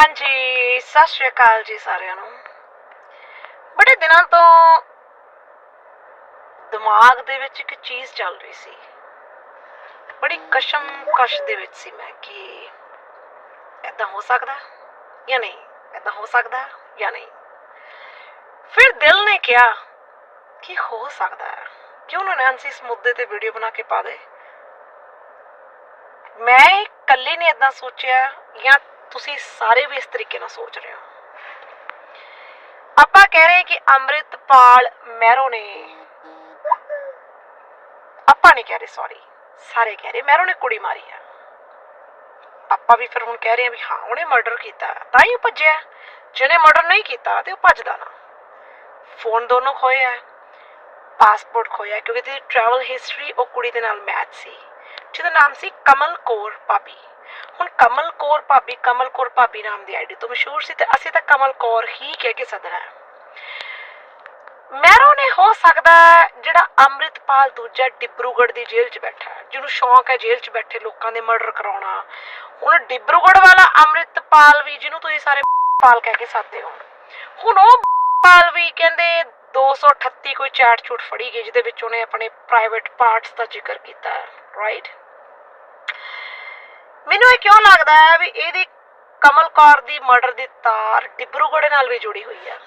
ਹਾਂਜੀ, ਸਤਿ ਸ਼੍ਰੀ ਅਕਾਲ ਜੀ ਸਾਰਿਆਂ ਨੂੰ। ਬੜੇ ਦਿਨਾਂ ਤੋਂ ਦਿਮਾਗ ਦੇ ਵਿੱਚ ਇੱਕ ਚੀਜ਼ ਚੱਲ ਰਹੀ ਸੀ। ਬੜੀ ਕਸ਼ਮ ਕਸ਼ ਦੇ ਵਿੱਚ ਸੀ ਮੈਂ ਕਿ ਇਦਾਂ ਹੋ ਸਕਦਾ ਜਾਂ ਨਹੀਂ ਇਦਾਂ ਹੋ ਸਕਦਾ ਜਾਂ ਨਹੀਂ। ਫਿਰ ਦਿਲ ਨੇ ਕਿਹਾ ਕਿ ਹੋ ਸਕਦਾ ਹੈ। ਕਿਉਂ ਨਾ ਨੈਂਸੀ ਇਸ ਮੁੱਦੇ ਤੇ ਵੀਡੀਓ ਬਣਾ ਕੇ ਪਾ ਦੇ। ਮੈਂ ਇਕੱਲੇ ਨੇ ਇਦਾਂ ਸੋਚਿਆ ਜਾਂ ਤੁਸੀਂ ਸਾਰੇ ਵੀ ਇਸ ਤਰੀਕੇ ਨਾਲ ਸੋਚ ਰਹੇ ਹੋ। ਆਪਾਂ ਕਹਿ ਰਹੇ ਕਿ ਅੰਮ੍ਰਿਤਪਾਲ ਮਹਿਰੋ ਨੇ ਆਪਾਂ ਨਹੀਂ ਕਹਿ ਰਹੇ ਸੌਰੀ ਸਾਰੇ ਕਹਿ ਰਹੇ ਮਹਿਰੋ ਨੇ ਕੁੜੀ ਮਾਰੀ ਆ। ਆਪਾਂ ਵੀ ਫਿਰ ਹੁਣ ਕਹਿ ਰਹੇ ਆ ਵੀ ਹਾਂ, ਉਹਨੇ ਮਰਡਰ ਕੀਤਾ, ਤਾਂ ਹੀ ਭੱਜਿਆ। ਜਿਹਨੇ ਮਰਡਰ ਨਹੀਂ ਕੀਤਾ, ਤੇ ਉਹ ਭੱਜਦਾ ਨਾ। ਫੋਨ ਦੋਨੋਂ ਖੋਏ ਆ। ਪਾਸਪੋਰਟ ਖੋਇਆ, ਕਿਉਂਕਿ ਤੇ ਟਰੈਵਲ ਹਿਸਟਰੀ ਉਹ ਕੁੜੀ ਦੇ ਨਾਲ ਮੈਚ ਸੀ। ਜਿਹਦਾ ਨਾਮ ਸੀ ਕਮਲ ਕੌਰ ਭਾਬੀ। ਹੁਣ ਕਮਲ ਕੌਰ ਭਾਬੀ, ਕਮਲ ਕੌਰ ਭਾਬੀ ਨਾਮ ਦੀ ਆਈਡੀ ਤੋਂ ਮਸ਼ਹੂਰ ਸੀ ਤੇ ਅਸੀਂ ਤਾਂ ਕਮਲ ਕੌਰ ਹੀ ਕਹਿ ਕੇ ਸੱਦਣਾ ਮੈਰੋ ਨੇ ਹੋ ਸਕਦਾ ਜਿਹੜਾ ਅੰਮ੍ਰਿਤਪਾਲ ਦੂਜਾ ਡਿਬਰੂਗੜ੍ਹ ਦੀ ਜੇਲ੍ਹ 'ਚ ਬੈਠਾ ਜਿਹਨੂੰ ਸ਼ੌਂਕ ਹੈ ਜੇਲ੍ਹ 'ਚ ਬੈਠੇ ਲੋਕਾਂ ਦੇ ਮਰਡਰ ਕਰਾਉਣਾ। ਹੁਣ ਡਿਬਰੂਗੜ੍ਹ ਵਾਲਾ ਅੰਮ੍ਰਿਤਪਾਲ ਵੀ, ਜਿਹਨੂੰ ਤੁਸੀਂ ਸਾਰੇ ਪਾਲ ਕਹਿ ਕੇ ਸੱਦਦੇ ਹੋ, ਹੁਣ ਉਹ ਪਾਲ ਵੀ ਕਹਿੰਦੇ 238 ਕੋਈ ਚੈਟ ਝੂਠ ਫੜੀ ਗਈ, ਜਿਹਦੇ ਵਿੱਚ ਉਹਨੇ ਆਪਣੇ ਪ੍ਰਾਈਵੇਟ ਪਾਰਟਸ ਦਾ ਜ਼ਿਕਰ ਕੀਤਾ ਰਾਈਟ ਮੈਨੂੰ ਇਹ ਕਿਉਂ ਲੱਗਦਾ ਹੈ ਵੀ ਇਹਦੀ ਕਮਲ ਕੌਰ ਦੀ ਮਰਡਰ ਦੀ ਤਾਰ ਡਿਬਰੂਗੜ੍ਹ ਨਾਲ ਵੀ ਜੁੜੀ ਹੋਈ ਹੈ?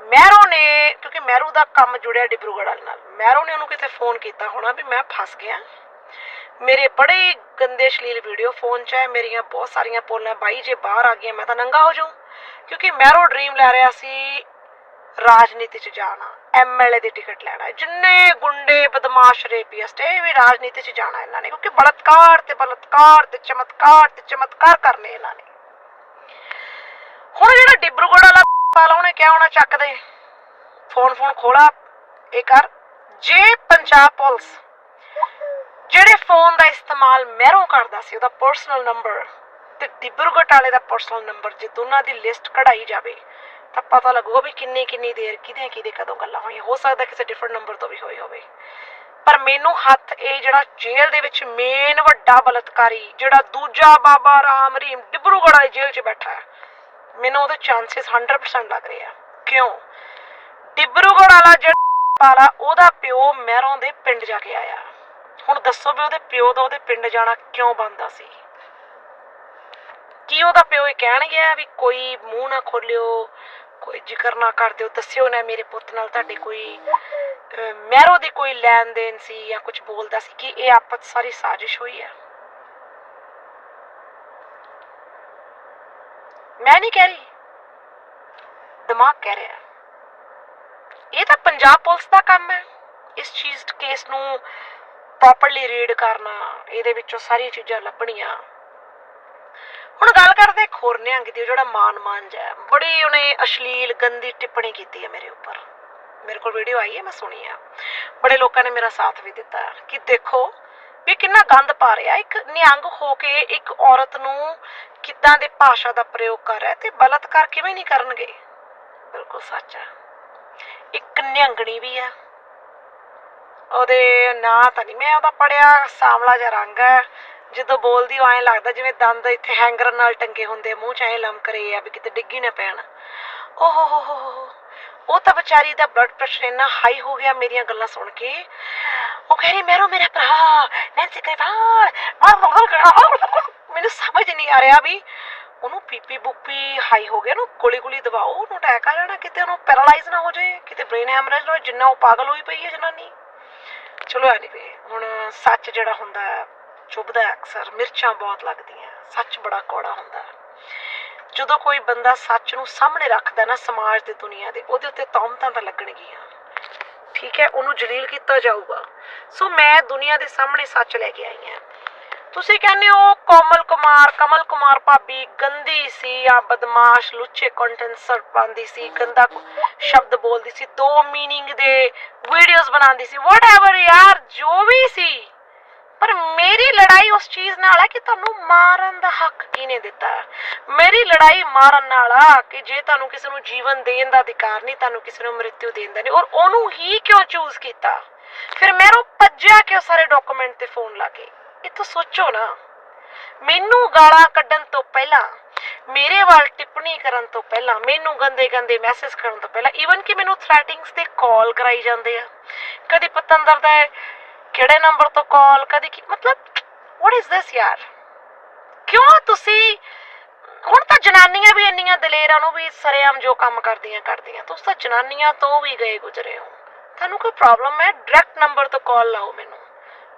ਮਹਿਰੋ ਨੇ, ਕਿਉਂਕਿ ਮਹਿਰੂ ਦਾ ਕੰਮ ਜੁੜਿਆ ਡਿਬਰੂਗੜ੍ਹ ਵਾਲੇ ਨਾਲ। ਮਹਿਰੋ ਨੇ ਉਹਨੂੰ ਕਿਤੇ ਫੋਨ ਕੀਤਾ ਹੋਣਾ ਵੀ ਮੈਂ ਫਸ ਗਿਆ। ਮੇਰੇ ਬੜੇ ਗੰਦੇ ਸ਼ਲੀਲ ਵੀਡੀਓ ਫੋਨ 'ਚ ਹੈ, ਮੇਰੀਆਂ ਬਹੁਤ ਸਾਰੀਆਂ ਪੋਲਾਂ, ਬਾਈ ਜੇ ਬਾਹਰ ਆ ਗਈਆਂ, ਮੈਂ ਤਾਂ ਨੰਗਾ ਹੋ ਜਾਊਂ। ਕਿਉਂਕਿ ਮਹਿਰੋ ਡ੍ਰੀਮ ਲੈ ਰਿਹਾ ਸੀ ਰਾਜਨੀਤੀ 'ਚ ਜਾਣਾ। ਐਮਐਲਏ ਦੀ ਟਿਕਟ ਲੈਣਾ ਹੈ। ਜਿੰਨੇ ਗੁੰਡੇ, ਬਦਮਾਸ਼ ਰੇਪੀਸਟ ਇਹ ਵੀ ਰਾਜਨੀਤੀ 'ਚ ਜਾਣਾ ਇਹਨਾਂ ਨੇ, ਕਿਉਂਕਿ ਬਲਤਕਾਰ ਤੇ ਬਲਤਕਾਰ ਤੇ ਚਮਤਕਾਰ ਤੇ ਚਮਤਕਾਰ ਕਰਨੇ ਇਹਨਾਂ ਨੇ। ਹੁਣ ਜਿਹੜਾ ਡਿਬਰੂਗੜ੍ਹ ਵਾਲਾ ਵਾਲਾ ਉਹਨੇ ਕਿਹਾ ਹੋਣਾ ਚੱਕ ਦੇ। ਫੋਨ ਫੋਨ ਖੋਲਾ ਇਹ ਕਰ। ਜੇ ਪੰਜਾਬ ਪੁਲਿਸ ਜਿਹੜੇ ਫੋਨ ਦਾ ਇਸਤੇਮਾਲ ਮਹਿਰੋਂ ਕਰਦਾ ਸੀ, ਉਹਦਾ ਪਰਸਨਲ ਨੰਬਰ ਤੇ ਡਿਬਰੂਗੜ੍ਹ ਵਾਲੇ ਦਾ ਪਰਸਨਲ ਨੰਬਰ ਜੇ ਦੋਨਾਂ ਦੀ ਲਿਸਟ ਕਢਾਈ ਜਾਵੇ ਤਾਂ ਪਤਾ ਲੱਗੂਗਾ ਵੀ ਕਿੰਨੀ ਕਿੰਨੀ ਦੇਰ ਕਿਹਦੇ ਕਿਹਦੇ ਕਦੋਂ ਗੱਲਾਂ ਹੋਈਆਂ। ਹੋ ਸਕਦਾ ਕਿਸੇ ਡਿਫਰੈਂਟ ਨੰਬਰ ਤੋਂ ਵੀ ਹੋਈ ਹੋਵੇ। ਪਰ ਮੈਨੂੰ ਹੱਥ ਇਹ ਜਿਹੜਾ ਜੇਲ੍ਹ ਦੇ ਵਿੱਚ ਮੇਨ ਵੱਡਾ ਬਲਤਕਾਰੀ, ਜਿਹੜਾ ਦੂਜਾ ਬਾਬਾ ਰਾਮ ਰਹੀਮ ਡਿਬਰੂਗੜ੍ਹ ਵਾਲੀ ਜੇਲ੍ਹ 'ਚ ਬੈਠਾ ਹੈ, ਮੈਨੂੰ ਉਹਦੇ ਚਾਂਸਸ 100% ਲੱਗ ਰਹੇ ਆ। ਕਿਉਂ? ਡਿਬਰੂਗੜ੍ਹ ਵਾਲਾ ਜਿਹੜਾ ਪਾਲਾ ਉਹਦਾ ਪਿਓ ਮਹਿਰੋਂ ਦੇ ਪਿੰਡ ਜਾ ਕੇ ਆਇਆ। ਹੁਣ ਦੱਸੋ ਵੀ ਉਹਦੇ ਪਿਓ ਦਾ ਉਹਦੇ ਪਿੰਡ ਜਾਣਾ ਕਿਉਂ ਬੰਦਾ ਸੀ? ਕੀ ਉਹਦਾ ਪਿਓ ਇਹ ਕਹਿਣ ਗਿਆ ਵੀ ਕੋਈ ਮੂੰਹ ਨਾ ਖੋਲਿਓ, ਕੋਈ ਜ਼ਿਕਰ ਨਾ ਕਰ ਦਿਓ, ਦੱਸਿਓ ਨਾ ਮੇਰੇ ਪੁੱਤ ਨਾਲ ਤੁਹਾਡੇ ਕੋਈ ਮੈਰੋ ਦੀ ਕੋਈ ਲੈਣ ਦੇਣ ਸੀ ਜਾਂ ਕੁਝ ਬੋਲਦਾ ਸੀ ਕਿ ਇਹ ਆਪਸ ਸਾਰੀ ਸਾਜ਼ਿਸ਼ ਹੋਈ ਹੈ ਮੈਂ ਨਹੀਂ ਕਹਿ ਰਹੀ। ਦਿਮਾਗ ਕਹਿ ਰਿਹਾ। ਇਹ ਤਾਂ ਪੰਜਾਬ ਪੁਲਿਸ ਦਾ ਕੰਮ ਹੈ। ਇਸ ਚੀਜ਼, ਕੇਸ ਨੂੰ ਪ੍ਰੋਪਰਲੀ ਰੀਡ ਕਰਨਾ, ਇਹਦੇ ਵਿੱਚੋਂ ਸਾਰੀਆਂ ਚੀਜ਼ਾਂ ਲੱਭਣੀਆਂ। ਹੁਣ ਗੱਲ ਕਰਦੇ ਇੱਕ ਹੋਰ ਨਿਹੰਗ ਦੀ, ਜਿਹੜਾ ਮਾਨ ਮਾਂਜ ਹੈ। ਬੜੀ ਉਹਨੇ ਅਸ਼ਲੀਲ, ਗੰਦੀ ਟਿੱਪਣੀ ਕੀਤੀ ਹੈ ਮੇਰੇ ਉੱਪਰ। ਮੇਰੇ ਕੋਲ ਵੀਡੀਓ ਆਈ ਹੈ, ਮੈਂ ਸੁਣੀ ਆ। ਬੜੇ ਲੋਕਾਂ ਨੇ ਮੇਰਾ ਸਾਥ ਵੀ ਦਿੱਤਾ ਕਿ ਦੇਖੋ ਵੀ ਕਿੰਨਾ ਗੰਦ ਪਾ ਰਿਹਾ। ਇੱਕ ਨਿਹੰਗ ਹੋ ਕੇ ਇੱਕ ਔਰਤ ਨੂੰ ਕਿੱਦਾਂ ਦੇ ਭਾਸ਼ਾ ਦਾ ਪ੍ਰਯੋਗ ਕਰ ਰਿਹਾ ਤੇ ਬਲਤਕਾਰ ਕਿਵੇਂ ਨਹੀਂ ਕਰਨਗੇ? ਬਿਲਕੁਲ ਸੱਚ ਹੈ। ਇੱਕ ਨਿਹੰਗਣੀ ਵੀ ਆ ਉਹਦੇ ਨਾਂ ਤਾਂ ਨਹੀਂ ਮੈਂ ਉਹਦਾ ਪੜਿਆ ਸਾਵਲਾ ਜਿਹਾ ਰੰਗ ਹੈ। ਜਦੋਂ ਬੋਲਦੀ ਉਹ ਲੱਗਦਾ ਜਿਵੇਂ ਦੰਦ ਇੱਥੇ ਹੈਂਗਰ ਨਾਲ ਟੰਗੇ ਹੁੰਦੇ ਮੂੰਹ ਚ ਐਂ ਲਮਕ ਰਹੇ ਆ ਵੀ ਕਿਤੇ ਡਿੱਗੀ ਨਾ ਪੈਣ। ਓਹ ਹੋ ਹੋ ਹੋ ਉਹ ਤਾਂ ਵਿਚਾਰੀ ਦਾ ਬਲੱਡ ਪ੍ਰੈਸ਼ਰ ਇੰਨਾ ਹਾਈ ਹੋ ਗਿਆ ਮੇਰੀਆਂ ਗੱਲਾਂ ਸੁਣ ਕੇ। ਉਹ ਕਹਿ ਰਹੀ, ਮੇਰੋ ਮੇਰਾ ਭਰਾ ਨੈਂਸੀ ਗਰੇਵਾਲ ਮੈਨੂੰ ਸਮਝ ਨਹੀਂ ਆ ਰਿਹਾ ਵੀ ਉਹਨੂੰ ਪੀਪੀ ਬੁੱਪੀ ਹਾਈ ਹੋ ਗਿਆ, ਉਹਨੂੰ ਗੋਲੀ ਗੋਲੀ ਦਵਾਓ ਉਹਨੂੰ ਅਟੈਕ ਆ ਜਾਣਾ, ਕਿਤੇ ਉਹਨੂੰ ਪੈਰਾਲਾਈਜ਼ ਨਾ ਹੋ ਜਾਏ, ਕਿਤੇ ਬ੍ਰੇਨ ਹੈਮਰੇਜ ਨਾ ਹੋਏ, ਜਿੰਨਾ ਉਹ ਪਾਗਲ ਹੋਈ ਪਈ ਹੈ ਜਨਾਨੀ। ਚਲੋ ਐਨੀਵੇ ਹੁਣ ਸੱਚ ਜਿਹੜਾ ਹੁੰਦਾ ਚੁੱਭਦਾ ਅਕਸਰ, ਮਿਰਚਾਂ ਬਹੁਤ ਲੱਗਦੀਆਂ, ਸੱਚ ਬੜਾ ਕੌੜਾ ਹੁੰਦਾ ਜਦੋਂ ਕੋਈ ਬੰਦਾ ਸੱਚ ਨੂੰ ਸਾਹਮਣੇ ਰੱਖਦਾ ਨਾ ਸਮਾਜ ਤੇ ਦੁਨੀਆ ਦੇ, ਉਹਦੇ ਉੱਤੇ ਤੌਮਤਾਂ ਤਾਂ ਲੱਗਣਗੀਆਂ। ਠੀਕ ਹੈ, ਉਹਨੂੰ ਜਲੀਲ ਕੀਤਾ ਜਾਊਗਾ। ਸੋ ਮੈਂ ਦੁਨੀਆ ਦੇ ਸਾਹਮਣੇ ਸੱਚ ਲੈ ਕੇ ਆਈ ਹਾਂ। ਤੁਸੀਂ ਕਹਿੰਦੇ ਹੋ, ਕੋਮਲ ਕੁਮਾਰ, ਕਮਲ ਕੁਮਾਰ ਭਾਬੀ ਗੰਦੀ ਸੀ ਜਾਂ ਬਦਮਾਸ਼, ਲੁੱਚੇ ਕੰਟੈਂਟ ਸਰ ਸੀ, ਗੰਦਾ ਸ਼ਬਦ ਬੋਲਦੀ ਸੀ, ਦੋ ਮੀਨਿੰਗ ਦੇ ਵੀਡੀਓਜ਼ ਬਣਾਉਂਦੀ ਸੀ ਵਟਐਵਰ ਯਾਰ, ਜੋ ਵੀ ਸੀ। ਪਰ ਮੇਰੀ ਲੜਾਈ ਉਸ ਚੀਜ਼ ਨਾਲ ਹੈ ਕਿ ਤੁਹਾਨੂੰ ਮਾਰਨ ਦਾ ਹੱਕ ਕਿਹਨੇ ਦਿੱਤਾ? ਮੇਰੀ ਲੜਾਈ ਮਾਰਨ ਨਾਲ ਆ ਕਿ ਜੇ ਤੁਹਾਨੂੰ ਕਿਸੇ ਨੂੰ ਜੀਵਨ ਦੇਣ ਦਾ ਅਧਿਕਾਰ ਨਹੀਂ, ਤੁਹਾਨੂੰ ਕਿਸੇ ਨੂੰ ਮ੍ਰਿਤਿੂ ਦੇਣ ਦਾ ਨਹੀਂ। ਔਰ ਉਹਨੂੰ ਹੀ ਕਿਉਂ ਚੂਜ਼ ਕੀਤਾ? ਫਿਰ ਮੈਰੋਂ ਭੱਜਿਆ ਕਿ ਸਾਰੇ ਡਾਕੂਮੈਂਟ ਤੇ ਫੋਨ ਲਾ ਕੇ? ਇੱਥੋਂ ਸੋਚੋ ਨਾ। ਮੈਨੂੰ ਗਾਲਾਂ ਕੱਢਣ ਤੋਂ ਪਹਿਲਾਂ, ਮੇਰੇ ਵੱਲ ਟਿੱਪਣੀ ਕਰਨ ਤੋਂ ਪਹਿਲਾਂ, ਮੈਨੂੰ ਗੰਦੇ ਗੰਦੇ ਮੈਸੇਜ ਕਰਨ ਤੋਂ ਪਹਿਲਾਂ ਈਵਨ ਕਿ ਮੈਨੂੰ ਥ੍ਰੈਟਿੰਗਸ ਤੇ ਕਾਲ ਕਰਾਈ ਜਾਂਦੇ ਆ। ਕਦੇ ਪਤੰਦਰ ਦਾ ਕਿਹੜੇ ਨੰਬਰ ਤੋਂ ਕਾਲ, ਕਦੀ ਕੀ, ਮਤਲਬ ਵਾਟ ਇਜ਼ ਦਿਸ ਯਾਰ? ਕਿਉਂ ਤੁਸੀਂ, ਹੁਣ ਤਾਂ ਜਨਾਨੀਆਂ ਵੀ ਇੰਨੀਆਂ ਦਲੇਰਾਂ ਨੂੰ ਵੀ ਸਰੇਆਮ ਜੋ ਕੰਮ ਕਰਦੀਆਂ ਕਰਦੀਆਂ, ਤੁਸੀਂ ਤਾਂ ਜਨਾਨੀਆਂ ਤੋਂ ਵੀ ਗਏ ਗੁਜ਼ਰੇ ਹੋ। ਤੁਹਾਨੂੰ ਕੋਈ ਪ੍ਰੋਬਲਮ ਹੈ? ਡਾਇਰੈਕਟ ਨੰਬਰ ਤੋਂ ਕਾਲ ਲਾਓ ਮੈਨੂੰ।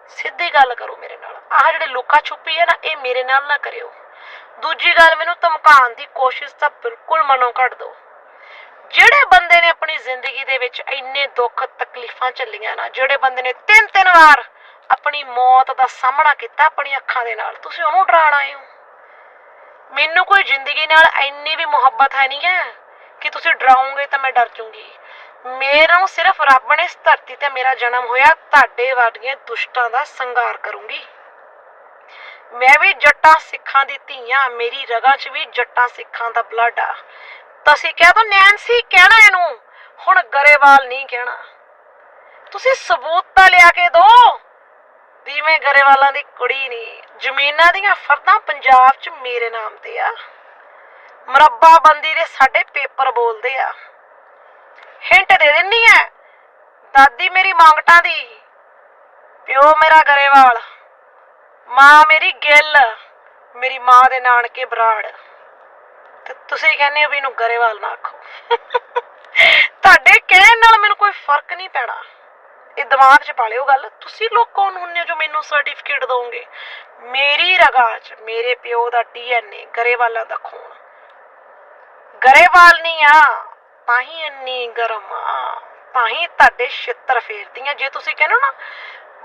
ਸਿੱਧੀ ਗੱਲ ਕਰੋ ਮੇਰੇ ਨਾਲ। ਆਹ ਜਿਹੜੇ ਲੁਕਾ ਛੁਪੀ ਹੈ ਨਾ, ਇਹ ਮੇਰੇ ਨਾਲ ਨਾ ਕਰਿਓ। ਦੂਜੀ ਗੱਲ, ਮੈਨੂੰ ਧਮਕਾਉਣ ਦੀ ਕੋਸ਼ਿਸ਼ ਤਾਂ ਬਿਲਕੁਲ ਮਨੋਂ ਕੱਢ ਦਿਓ। ਜਿਹੜੇ ਬੰਦੇ ਨੇ ਆਪਣੀ ਜ਼ਿੰਦਗੀ ਦੇ ਵਿੱਚ ਇੰਨੇ ਦੁੱਖ ਤਕਲੀਫਾਂ ਚੱਲੀਆਂ ਨਾ, ਜਿਹੜੇ ਬੰਦੇ ਨੇ ਤਿੰਨ ਤਿੰਨ ਵਾਰ ਆਪਣੀ ਮੌਤ ਦਾ ਸਾਹਮਣਾ ਕੀਤਾ ਆਪਣੀ ਅੱਖਾਂ ਦੇ ਨਾਲ, ਤੁਸੀਂ ਉਹਨੂੰ ਡਰਾਣ ਆਏ ਹੋ। ਮੈਨੂੰ ਕੋਈ ਜ਼ਿੰਦਗੀ ਨਾਲ ਇੰਨੀ ਵੀ ਮੁਹੱਬਤ ਹੈ ਨਹੀਂ ਹੈ ਕਿ ਤੁਸੀਂ ਡਰਾਉਂਗੇ ਤਾਂ ਮੈਂ ਡਰ ਜੂੰਗੀ। ਮੇਰੋਂ ਸਿਰਫ ਰੱਬ ਨੇ ਇਸ ਧਰਤੀ ਤੇ ਮੇਰਾ ਜਨਮ ਹੋਇਆ, ਤੁਹਾਡੇ ਵਰਗੀਆਂ ਦੁਸ਼ਟਾਂ ਦਾ ਸੰਘਾਰ ਕਰੂੰਗੀ। ਮੈਂ ਵੀ ਜੱਟਾਂ ਸਿੱਖਾਂ ਦੀ ਧੀਆਂ ਮੇਰੀ ਰਗਾਂ 'ਚ ਵੀ ਜੱਟਾਂ ਸਿੱਖਾਂ ਦਾ ਬਲੱਡ ਆ। ਤੁਸੀਂ ਕਹਿ ਦੋ ਨੈਂਸੀ ਕਹਿਣਾ ਇਹਨੂੰ? ਹੁਣ ਗਰੇਵਾਲ ਨਹੀਂ ਕਹਿਣਾ। ਤੁਸੀਂ ਸਬੂਤ ਤਾਂ ਲਿਆ ਕੇ ਦੋ। ਵੀ ਮੈਂ ਗਰੇਵਾਲਾਂ ਦੀ ਕੁੜੀ ਨਹੀਂ। ਜ਼ਮੀਨਾਂ ਦੀਆਂ ਫਰਦਾਂ ਪੰਜਾਬ 'ਚ ਮੇਰੇ ਨਾਮ ਤੇ ਆ। ਮਰੱਬਾ ਬੰਦੀ ਦੇ ਸਾਡੇ ਪੇਪਰ ਬੋਲਦੇ ਆ। ਹਿੰਟ ਦੇ ਦਿੰਨੀ ਐ ਦਾਦੀ ਮੇਰੀ ਮੰਗਟਾਂ ਦੀ। ਪਿਓ ਮੇਰਾ ਗਰੇਵਾਲ। ਮਾਂ ਮੇਰੀ ਗਿੱਲ। ਮੇਰੀ ਮਾਂ ਦੇ ਨਾਨਕੇ ਬਰਾੜ। ਤੇ ਤੁਸੀਂ ਕਹਿੰਦੇ ਹੋ ਵੀ ਇਹਨੂੰ ਗਰੇਵਾਲ ਨਾ ਆਖੋ। ਤੁਹਾਡੇ ਕਹਿਣ ਨਾਲ ਮੈਨੂੰ ਕੋਈ ਫ਼ਰਕ ਨਹੀਂ ਪੈਣਾ। ਇਹ ਦਿਮਾਗ 'ਚ ਪਾ ਲਿਓ ਗੱਲ। ਤੁਸੀਂ ਲੋਕ ਕੌਣ ਹੁੰਦੇ ਹੋ ਜੋ ਮੈਨੂੰ ਸਰਟੀਫਿਕੇਟ ਦੋਗੇ ਮੇਰੀ ਰਗਾਂ 'ਚ ਮੇਰੇ ਪਿਓ ਦਾ ਡੀਐਨਏ ਗਰੇਵਾਲਾਂ ਦਾ ਖੂਨ। ਗਰੇਵਾਲ ਨਹੀਂ ਆ, ਤਾਂ ਹੀ ਇੰਨੀ ਗਰਮ ਆ। ਤਾਂ ਹੀ ਤੁਹਾਡੇ ਛਿੱਤਰ ਫੇਰਦੀਆਂ। ਜੇ ਤੁਸੀਂ ਕਹਿੰਦੇ ਹੋ ਨਾ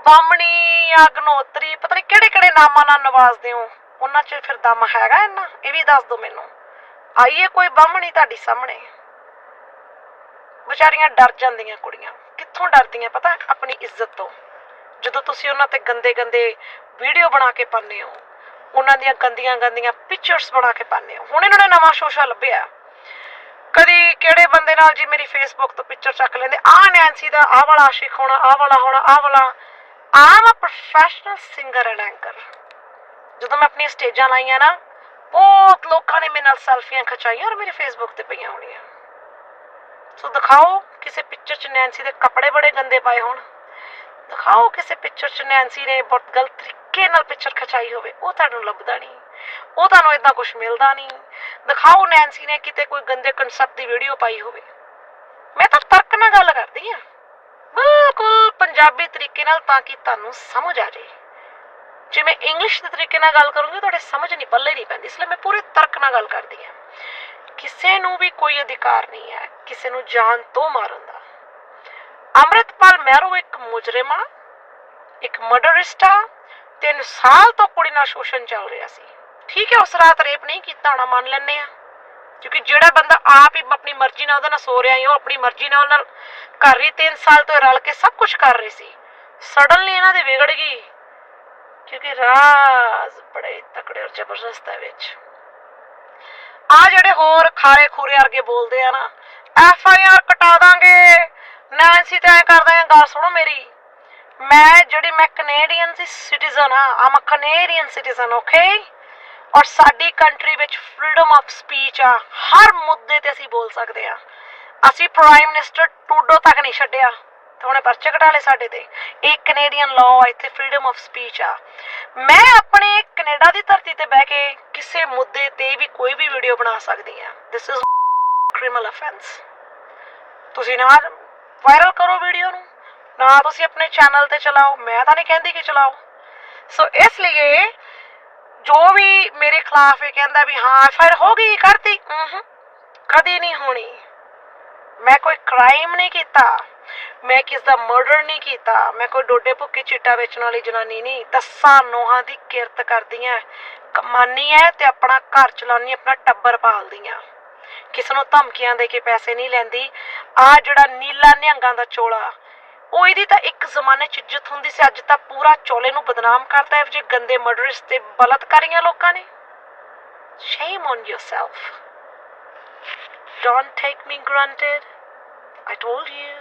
ਬਾਮਣੀ ਅਗਨੋਤਰੀ, ਪਤਾ ਨਹੀਂ ਕਿਹੜੇ ਕਿਹੜੇ ਨਾਮਾਂ ਨਾਲ ਨਵਾਜ਼ਦੇ ਹੋ। ਉਹਨਾਂ 'ਚ ਫਿਰ ਦਮ ਹੈਗਾ ਇੰਨਾ? ਇਹ ਵੀ ਦੱਸ ਦਿਓ ਮੈਨੂੰ। ਆਈਏ ਕੋਈ ਬਾਹਮਣੀ ਤੁਹਾਡੀ ਸਾਹਮਣੇ। ਵਿਚਾਰੀਆਂ ਡਰ ਜਾਂਦੀਆਂ ਕੁੜੀਆਂ। ਕਿੱਥੋਂ ਡਰਦੀਆਂ ਪਤਾ? ਆਪਣੀ ਇੱਜ਼ਤ ਤੋਂ। ਜਦੋਂ ਤੁਸੀਂ ਉਹਨਾਂ ਤੇ ਗੰਦੇ ਗੰਦੇ ਵੀਡੀਓ ਬਣਾ ਕੇ ਪਾਉਂਦੇ ਹੋ, ਉਹਨਾਂ ਦੀਆਂ ਗੰਦੀਆਂ ਗੰਦੀਆਂ ਪਿਕਚਰਸ ਬਣਾ ਕੇ ਪਾਉਂਦੇ ਹੋ, ਹੁਣ ਇਹਨਾਂ ਨੇ ਨਵਾਂ ਸ਼ੋਸ਼ਾ ਲੱਭਿਆ। ਕਦੀ ਕਿਹੜੇ ਬੰਦੇ ਨਾਲ ਜੀ ਮੇਰੀ ਫੇਸਬੁੱਕ ਤੋਂ ਪਿਕਚਰ ਚੱਕ ਲੈਂਦੇ, ਆਹ ਨੈਂਸੀ ਦਾ, ਆਹ ਵਾਲਾ ਆਸ਼ਿਕ ਹੋਣਾ, ਆਹ ਵਾਲਾ ਹੋਣਾ, ਆਹ ਵਾਲਾ। ਆਮ ਅ ਪ੍ਰੋਫੈਸ਼ਨਲ ਸਿੰਗਰ ਐਂਡ ਐਂਕਰ ਜਦੋਂ ਮੈਂ ਆਪਣੀ ਸਟੇਜਾਂ ਲਾਈਆਂ ਨਾ, ਬਹੁਤ ਲੋਕਾਂ ਨੇ ਮੇਰੇ ਨਾਲ ਸੈਲਫੀਆਂ ਖਿਚਾਈਆਂ ਔਰ ਮੇਰੇ ਫੇਸਬੁੱਕ ਤੇ ਪਈਆਂ ਹੋਣੀਆਂ। ਸੋ ਦਿਖਾਓ ਕਿਸੇ ਪਿਕਚਰ 'ਚ ਨੈਂਸੀ ਦੇ ਕੱਪੜੇ ਬੜੇ ਗੰਦੇ ਪਾਏ ਹੋਣ। ਦਿਖਾਓ ਕਿਸੇ ਪਿਕਚਰ 'ਚ ਨੈਂਸੀ ਨੇ ਬਹੁਤ ਗਲਤ ਤਰੀਕੇ ਨਾਲ ਪਿਕਚਰ ਖਿਚਾਈ ਹੋਵੇ। ਉਹ ਤੁਹਾਨੂੰ ਲੱਭਦਾ ਨਹੀਂ। ਉਹ ਤੁਹਾਨੂੰ ਇਦਾਂ ਕੁਝ ਮਿਲਦਾ ਨਹੀਂ। ਦਿਖਾਓ ਨੈਂਸੀ ਨੇ ਕਿਤੇ ਕੋਈ ਗੰਦੇ ਕਨਸੈਪਟ ਦੀ ਵੀਡੀਓ ਪਾਈ ਹੋਵੇ। ਮੈਂ ਤਾਂ ਤਰਕ ਨਾਲ ਗੱਲ ਕਰਦੀ ਆ ਬਿਲਕੁਲ ਪੰਜਾਬੀ ਤਰੀਕੇ ਨਾਲ ਤਾਂ ਕਿ ਤੁਹਾਨੂੰ ਸਮਝ ਆ ਜਾਏ। ਜੇ ਮੈਂ ਇੰਗਲਿਸ਼ ਦੇ ਤਰੀਕੇ ਨਾਲ ਗੱਲ ਕਰੂੰਗੀ ਤੁਹਾਡੇ ਸਮਝ ਨਹੀਂ, ਪੱਲੇ ਨਹੀਂ ਪੈਂਦੀ। ਇਸ ਲਈ ਮੈਂ ਪੂਰੇ ਤਰਕ ਨਾਲ ਗੱਲ ਕਰਦੀ ਆ ਕਿਸੇ ਨੂੰ ਵੀ ਕੋਈ ਅਧਿਕਾਰ ਨਹੀਂ ਹੈ। ਕਿਸੇ ਨੂੰ ਜਾਨ ਤੋਂ ਮਾਰਨ ਦਾ। ਅੰਮ੍ਰਿਤਪਾਲ ਮਹਿਰੋ ਇੱਕ ਮੁਜਰਮ, ਇੱਕ ਮਰਡਰਿਸਟ ਆ ਸਾਲ ਤੋਂ ਕੁੜੀ ਨਾਲ ਸ਼ੋਸ਼ਣ ਚੱਲ ਰਿਹਾ ਸੀ। ਠੀਕ ਹੈ, ਉਸ ਰਾਤ ਰੇਪ ਨਹੀਂ ਕੀਤਾ ਹੋਣਾ, ਮੰਨ ਲੈਂਦੇ ਆ ਕਿਉਂਕਿ ਜਿਹੜਾ ਬੰਦਾ ਆਪ ਹੀ ਆਪਣੀ ਮਰਜ਼ੀ ਨਾਲ ਉਹਦੇ ਨਾਲ ਸੋ ਰਿਹਾ ਹੈ ਉਹ ਆਪਣੀ ਮਰਜ਼ੀ ਨਾਲ ਨਾਲ ਕਰ ਰਹੀ 3 ਸਾਲ ਤੋਂ ਰਲ ਕੇ ਸਭ ਕੁਝ ਕਰ ਰਹੀ ਸੀ। ਸਡਨਲੀ ਇਹਨਾਂ ਦੇ ਵਿਗੜ ਗਈ, ਕਿਉਂਕਿ ਰਾਜ਼ ਬੜੇ ਤਕੜੇ ਔਰ ਜ਼ਬਰਦਸਤ ਹੈ ਵਿੱਚ। ਆ ਜਿਹੜੇ ਹੋਰ ਖਾਰੇ ਖੂਰੇ ਵਰਗੇ ਬੋਲਦੇ ਆ ਨਾ ਐਫ ਆਈ ਆਰ ਕਟਾ ਦਾਂਗੇ। ਨੈਂਸੀ ਤਾਂ ਕਰਦਾ ਐ ਗੱਲ ਸੁਣੋ ਮੇਰੀ। ਮੈਂ ਜਿਹੜੀ ਮੈਂ ਕੈਨੇਡੀਅਨ ਸੀ ਸਿਟੀਜ਼ਨ ਆ ਆਮ ਕੈਨੇਡੀਅਨ ਸਿਟੀਜ਼ਨ ਓਕੇ ਔਰ ਸਾਡੀ ਕੰਟਰੀ ਵਿੱਚ ਫਰੀडम ਆਫ ਸਪੀਚ ਆ, ਹਰ ਮੁੱਦੇ ਤੇ ਅਸੀਂ ਬੋਲ ਸਕਦੇ ਆ। ਅਸੀਂ ਪ੍ਰਾਈਮ ਮਿਨਿਸਟਰ ਟੂਡੋ ਤੱਕ ਨਹੀਂ ਛੱਡਿਆ, ਤੇ ਉਹਨੇ ਪਰਚੇ ਕਟਾ ਲਏ ਸਾਡੇ ਤੇ। ਇਹ ਕੈਨੇਡੀਅਨ ਲਾਅ ਇੱਥੇ ਫਰੀडम ਆਫ ਸਪੀਚ ਆ। ਮੈਂ ਆਪਣੇ ਕੈਨੇਡਾ ਦੀ ਧਰਤੀ ਤੇ ਬਹਿ ਕੇ ਕਿਸੇ ਮੁੱਦੇ ਤੇ ਵੀ ਕੋਈ ਵੀ ਵੀਡੀਓ ਬਣਾ ਸਕਦੀ ਆ। This is criminal offense. ਤੁਸੀਂ ਨਾ ਵਾਇਰਲ ਕਰੋ ਵੀਡੀਓ ਨੂੰ। ਨਾ ਤੁਸੀਂ ਆਪਣੇ ਚੈਨਲ ਤੇ ਚਲਾਓ। ਮੈਂ ਤਾਂ ਨਹੀਂ ਕਹਿੰਦੀ ਕਿ ਚਲਾਓ। ਸੋ ਇਸ ਲਈ ਜੋ ਵੀ ਮੇਰੇ ਖਿਲਾਫ ਇਹ ਕਹਿੰਦਾ ਵੀ ਹਾਂ ਫਿਰ ਹੋ ਗਈ ਕਰਤੀ। ਹੂੰ ਕਦੀ ਨਹੀਂ ਹੋਣੀ। ਮੈਂ ਕੋਈ ਕ੍ਰਾਈਮ ਨਹੀਂ ਕੀਤਾ। ਮੈਂ ਕਿਸ ਦਾ ਮਰਡਰ ਨਹੀਂ ਕੀਤਾ। ਮੈਂ ਕੋਈ ਡੋਡੇ ਭੁੱਕੀ ਚਿੱਟਾ ਵੇਚਣ ਵਾਲੀ ਜਨਾਨੀ ਨਹੀਂ। ਦਸਾਂ ਨੋਹਾਂ ਦੀ ਕਿਰਤ ਕਰਦੀਆਂ ਕਮਾਨੀ ਐ ਤੇ ਆਪਣਾ ਘਰ ਚਲਾਉਣੀ ਆਪਣਾ ਟੱਬਰ ਪਾਲਦੀ ਆ। ਕਿਸੇ ਨੂੰ ਧਮਕੀਆਂ ਦੇ ਕੇ ਪੈਸੇ ਨਹੀਂ ਲੈਂਦੀ। ਆ ਜਿਹੜਾ ਨੀਲਾ ਨਿਹੰਗਾਂ ਦਾ ਚੋਲਾ, ਉਹ ਇਹਦੀ ਤਾਂ ਇੱਕ ਜ਼ਮਾਨੇ ਚ ਇੱਜ਼ਤ ਹੁੰਦੀ ਸੀ, ਅੱਜ ਤਾਂ ਪੂਰਾ ਚੋਲੇ ਨੂੰ ਬਦਨਾਮ ਕਰਦਾ ਹੈ ਜੇ ਗੰਦੇ ਮਰਡਰਸ ਤੇ ਬਲਤਕਾਰੀਆਂ ਲੋਕਾਂ ਨੇ। Shame on yourself. Don't take me granted. I told you.